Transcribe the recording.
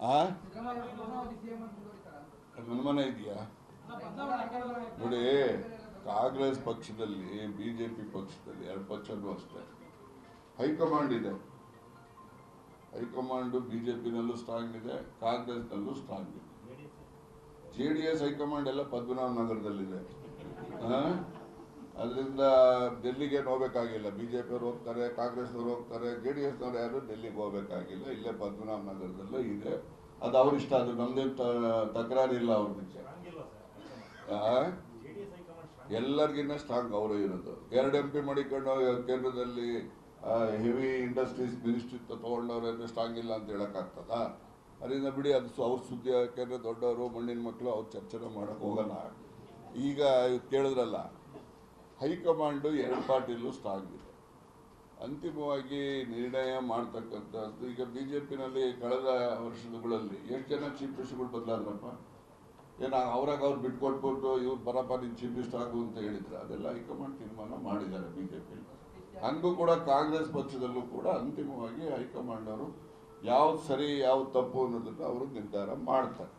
ಆ? ಇದೆಯಾ? ನೋಡಿ, ಕಾಂಗ್ರೆಸ್ ಪಕ್ಷದಲ್ಲಿ, ಬಿಜೆಪಿ ಪಕ್ಷದಲ್ಲಿ, ಎರಡು ಪಕ್ಷನೂ ಅಷ್ಟೇ. ಹೈಕಮಾಂಡ್ ಇದೆ. ಹೈಕಮಾಂಡ್ ಬಿಜೆಪಿನಲ್ಲೂ ಸ್ಟ್ರಾಂಗ್ ಇದೆ, ಕಾಂಗ್ರೆಸ್ನಲ್ಲೂ ಸ್ಟ್ರಾಂಗ್ ಇದೆ. J D S high command ಎಲ್ಲ ಪದ್ಮನಾಭ ನಗರದಲ್ಲಿದೆ. ಅದರಿಂದ ಡೆಲ್ಲಿಗೆ ಹೋಗ್ಬೇಕಾಗಿಲ್ಲ ಬಿಜೆಪಿಯವ್ರು ಹೋಗ್ತಾರೆ, ಕಾಂಗ್ರೆಸ್ನವ್ರು ಹೋಗ್ತಾರೆ, ಜೆ ಡಿ ಎಸ್ನವ್ರು ಯಾರು ಡೆಲ್ಲಿಗೆ ಹೋಗ್ಬೇಕಾಗಿಲ್ಲ. ಇಲ್ಲೇ ಪದ್ಮನಾಭ ನಗರದಲ್ಲೇ ಇದೆ. ಅದು ಅವ್ರ ಇಷ್ಟ, ಅದು ನಮ್ದೇನು ತಕರಾರಿಲ್ಲ ಅವ್ರ ಆ? ಎಲ್ಲರಿಗಿನ್ನ ಸ್ಟ್ರಾಂಗ್ ಅವರು ಇರೋದು. ಎರಡು ಎಂ ಪಿ ಮಾಡಿಕೊಂಡು ಕೇಂದ್ರದಲ್ಲಿ ಹೆವಿ ಇಂಡಸ್ಟ್ರೀಸ್ ಮಿನಿಸ್ಟ್ರಿ ತಗೊಂಡವ್ರೆ ಸ್ಟ್ರಾಂಗ್ ಇಲ್ಲ ಅಂತ ಹೇಳೋಕ್ಕಾಗ್ತದ? ಅದರಿಂದ ಬಿಡಿ, ಅದು ಅವ್ರ ಸುದ್ದಿ ಯಾಕೆಂದ್ರೆ ದೊಡ್ಡವರು, ಮಣ್ಣಿನ ಮಕ್ಕಳು ಅವ್ರು ಚರ್ಚೆ ಮಾಡಕ್ ಹೋಗಲ್ಲ. ಈಗ ಕೇಳಿದ್ರಲ್ಲ ಹೈಕಮಾಂಡು ಎರಡು ಪಾರ್ಟಿಲೂ ಸ್ಟಾಗಿದೆ ಅಂತಿಮವಾಗಿ ನಿರ್ಣಯ ಮಾಡ್ತಕ್ಕಂಥದ್ದು, ಈಗ ಬಿ ಜೆ ಪಿನಲ್ಲಿ ಕಳೆದ ವರ್ಷಗಳಲ್ಲಿ ಎಷ್ಟು ಜನ ಚೀಫ್ ಮಿನಿಸ್ಟರ್ಗಳು ಬದಲಾದ್ರಪ್ಪ. ಏನ ಅವ್ರಾಗ ಅವ್ರು ಬಿಟ್ಕೊಟ್ಬಿಟ್ಟು ಇವ್ರು ಬರಪ್ಪ ನೀನು ಚೀಫ್ ಮಿನಿಸ್ಟರ್ ಆಗು ಅಂತ ಹೇಳಿದ್ರೆ ಅದೆಲ್ಲ ಹೈಕಮಾಂಡ್ ತೀರ್ಮಾನ ಮಾಡಿದ್ದಾರೆ ಬಿ ಜೆ ಪಿ ಹಂಗೂ ಕೂಡ ಕಾಂಗ್ರೆಸ್ ಪಕ್ಷದಲ್ಲೂ ಕೂಡ ಅಂತಿಮವಾಗಿ ಹೈಕಮಾಂಡ್ ಅವರು ಯಾವ್ದು ಸರಿ, ಯಾವ್ದು ತಪ್ಪು ಅನ್ನೋದನ್ನು ಅವರು ನಿರ್ಧಾರ ಮಾಡ್ತಾರೆ.